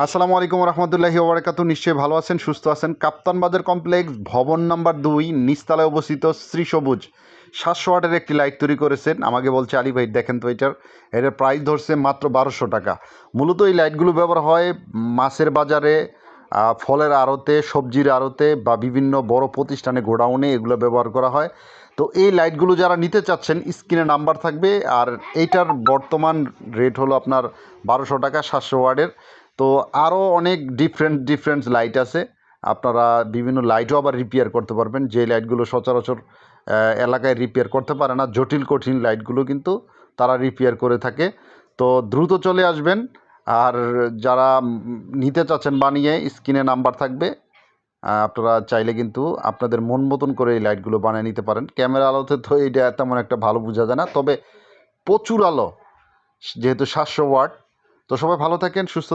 আসসালামু আলাইকুম রহমতুল্লাহি ওবরাকাতু নিশ্চয়ই ভালো আছেন, সুস্থ আছেন। কাপ্তান বাজার কমপ্লেক্স ভবন নাম্বার দুই, নিচতলায় অবস্থিত শ্রী সবুজ। সাতশো ওয়াটের একটি লাইট তৈরি করেছেন। আমাকে বলছে, আলী ভাই, দেখেন তো এটার এটার প্রাইস ধরছে মাত্র বারোশো টাকা। মূলত এই লাইটগুলো ব্যবহার হয় মাছের বাজারে ফলের আড়তে, সবজির আড়তে বা বিভিন্ন বড় প্রতিষ্ঠানে গোডাউনে এগুলো ব্যবহার করা হয়। তো এই লাইটগুলো যারা নিতে চাচ্ছেন, স্ক্রিনে নাম্বার থাকবে। আর এইটার বর্তমান রেট হলো আপনার বারোশো টাকা, সাতশো ওয়ার্ডের তো আরও অনেক ডিফারেন্ট ডিফারেন্ট লাইট আছে। আপনারা বিভিন্ন লাইটও আবার রিপেয়ার করতে পারবেন। যে লাইটগুলো সচরাচর এলাকায় রিপেয়ার করতে পারে না, জটিল, কঠিন লাইটগুলো কিন্তু তারা রিপেয়ার করে থাকে। তো দ্রুত চলে আসবেন। আর যারা নিতে চাচ্ছেন বানিয়ে স্ক্রিনে নাম্বার থাকবে। আপনারা চাইলে কিন্তু আপনাদের মন মতন করে এই লাইটগুলো বানিয়ে নিতে পারেন। ক্যামেরা আলোতে তো এইটা তেমন একটা ভালো বোঝা যায় না। তবে প্রচুর আলো, যেহেতু সাতশো ওয়াট। তো সবাই ভালো থাকেন, সুস্থ